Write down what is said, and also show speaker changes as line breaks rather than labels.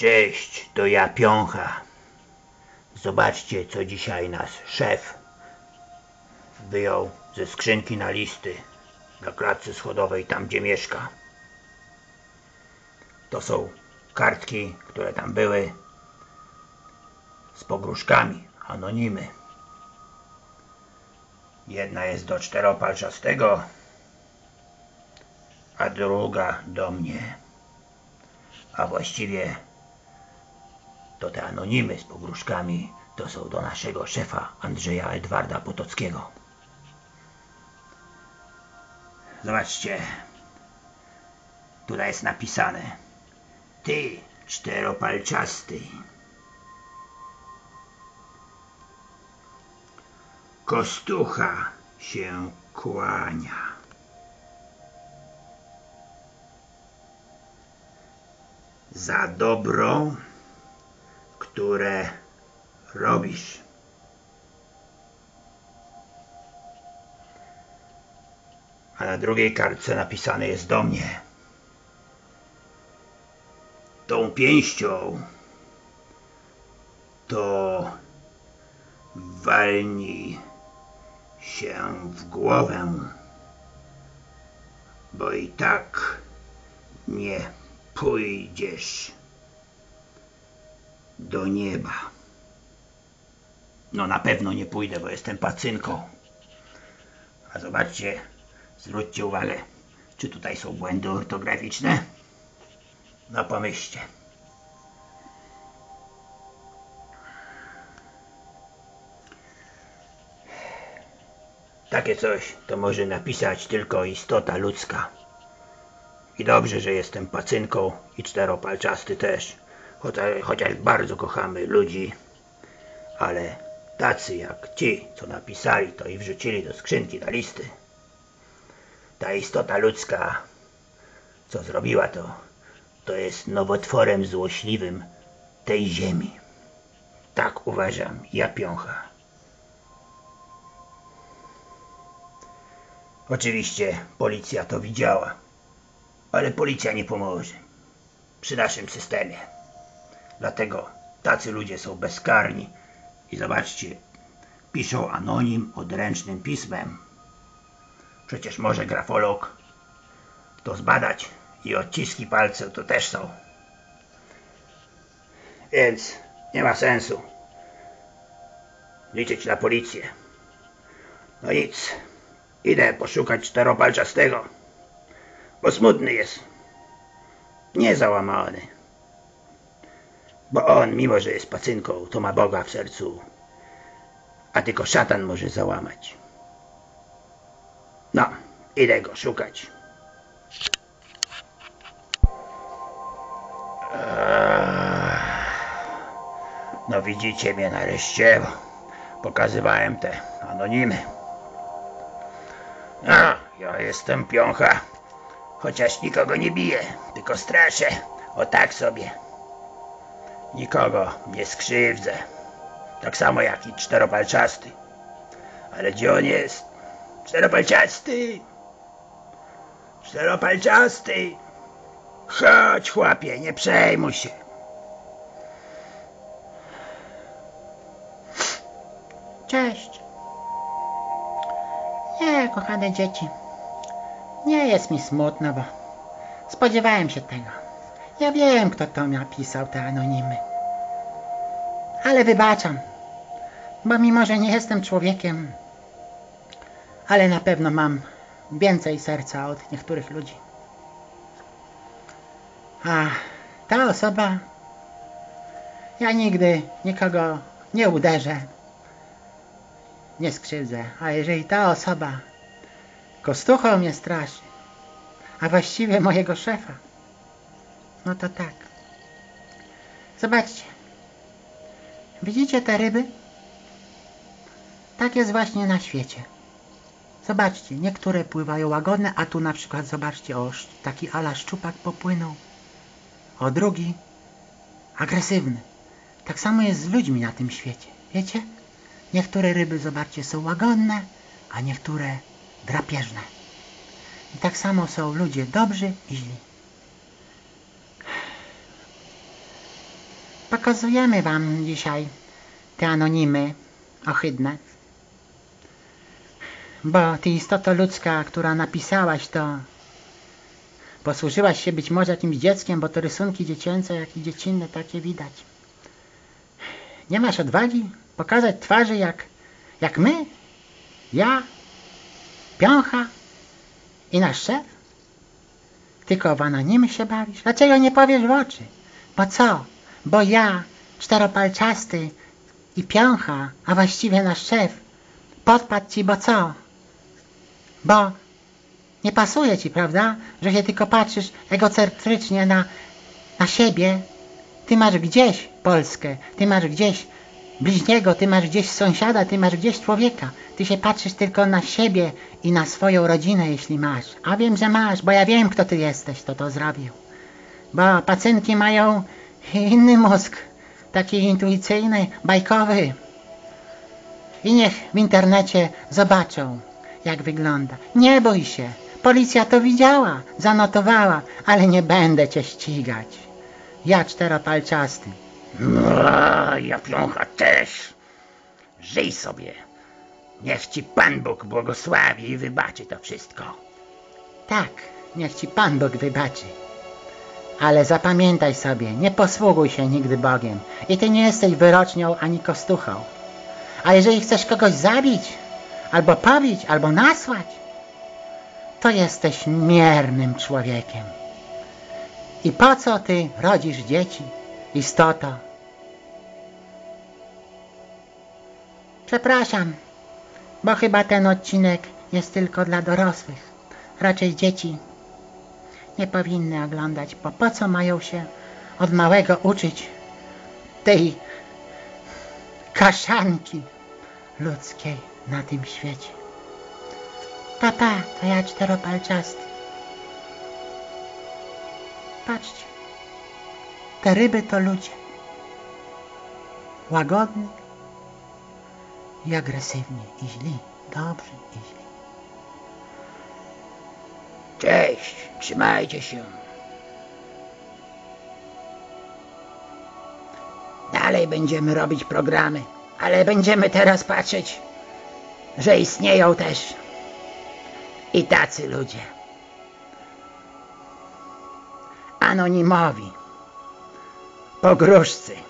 Cześć, to ja Piącha. Zobaczcie, co dzisiaj nasz szef wyjął ze skrzynki na listy na klatce schodowej, tam gdzie mieszka. To są kartki, które tam były z pogróżkami, anonimy. Jedna jest do czteropalczastego, a druga do mnie. A właściwie to te anonimy z pogróżkami to są do naszego szefa Andrzeja Edwarda Potockiego. Zobaczcie, tutaj jest napisane Ty, czteropalczasty, Kostucha się kłania. Za dobro, które robisz. A na drugiej kartce napisane jest do mnie. Tą pięścią to walnij się w głowę, bo i tak nie pójdziesz do nieba. No na pewno nie pójdę, bo jestem pacynką. A zobaczcie, zwróćcie uwagę, czy tutaj są błędy ortograficzne? No pomyślcie. Takie coś to może napisać tylko istota ludzka. I dobrze, że jestem pacynką i czteropalczasty też, chociaż, bardzo kochamy ludzi, ale tacy jak ci, co napisali to i wrzucili do skrzynki na listy. Ta istota ludzka, co zrobiła to, to jest nowotworem złośliwym tej ziemi. Tak uważam, ja piącha. Oczywiście policja to widziała, ale policja nie pomoże przy naszym systemie. Dlatego tacy ludzie są bezkarni i zobaczcie, piszą anonim odręcznym pismem. Przecież może grafolog to zbadać i odciski palców to też są. Więc nie ma sensu liczyć na policję. No nic, idę poszukać czteropalczastego, bo smutny jest. Nie załamany. Bo on, mimo że jest pacynką, to ma Boga w sercu, a tylko szatan może załamać. No, idę go szukać. No widzicie mnie nareszcie, pokazywałem te anonimy. No, ja jestem piącha, chociaż nikogo nie biję, tylko straszę, o tak sobie. Nikogo nie skrzywdzę, tak samo jak i czteropalczasty. Ale gdzie on jest? Czteropalczasty! Czteropalczasty! Chodź, chłopie, nie przejmuj się.
Cześć. Nie, kochane dzieci. Nie jest mi smutno, bo spodziewałem się tego. Ja wiem, kto to napisał te anonimy. Ale wybaczam, bo mimo, że nie jestem człowiekiem, ale na pewno mam więcej serca od niektórych ludzi. A ta osoba, ja nigdy nikogo nie uderzę, nie skrzywdzę. A jeżeli ta osoba kostuchą mnie straszy, a właściwie mojego szefa, no to tak. Zobaczcie. Widzicie te ryby? Tak jest właśnie na świecie. Zobaczcie, niektóre pływają łagodne, a tu na przykład zobaczcie, o, taki ala szczupak popłynął. O drugi agresywny. Tak samo jest z ludźmi na tym świecie. Wiecie? Niektóre ryby, zobaczcie, są łagodne, a niektóre drapieżne. I tak samo są ludzie dobrzy i źli. Pokazujemy wam dzisiaj te anonimy ohydne. Bo ty istoto ludzka, która napisałaś to, posłużyłaś się być może jakimś dzieckiem, bo to rysunki dziecięce, jak i dziecinne takie widać. Nie masz odwagi pokazać twarzy jak, jak my, ja, Piącha i nasz szef? Tylko w anonimy się bawisz? Dlaczego nie powiesz w oczy? Bo co? Bo ja, czteropalczasty i piącha, a właściwie nasz szef, podpadł ci, bo co? Bo nie pasuje ci, prawda? Że się tylko patrzysz egocentrycznie na, na siebie. Ty masz gdzieś Polskę, ty masz gdzieś bliźniego, ty masz gdzieś sąsiada, ty masz gdzieś człowieka. Ty się patrzysz tylko na siebie i na swoją rodzinę, jeśli masz. A wiem, że masz, bo ja wiem, kto ty jesteś, kto to zrobił. Bo pacynki mają inny mózg, taki intuicyjny, bajkowy. I niech w internecie zobaczą, jak wygląda. Nie bój się. Policja to widziała, zanotowała, ale nie będę cię ścigać. Ja czteropalczasty.
No, ja piącha też. Żyj sobie. Niech ci Pan Bóg błogosławi i wybaczy to wszystko.
Tak, niech ci Pan Bóg wybaczy. Ale zapamiętaj sobie, nie posługuj się nigdy Bogiem. I ty nie jesteś wyrocznią ani kostuchą. A jeżeli chcesz kogoś zabić, albo pobić, albo nasłać, to jesteś miernym człowiekiem. I po co ty rodzisz dzieci, istoto? Przepraszam, bo chyba ten odcinek jest tylko dla dorosłych. Raczej dzieci nie powinny oglądać, bo po co mają się od małego uczyć tej kaszanki ludzkiej na tym świecie. Papa, to ja czteropalczasty. Patrzcie, te ryby to ludzie. Łagodni i agresywni i źli, dobrzy i źli.
Cześć, trzymajcie się. Dalej będziemy robić programy, ale będziemy teraz patrzeć, że istnieją też i tacy ludzie. Anonimowi, pogróżcy.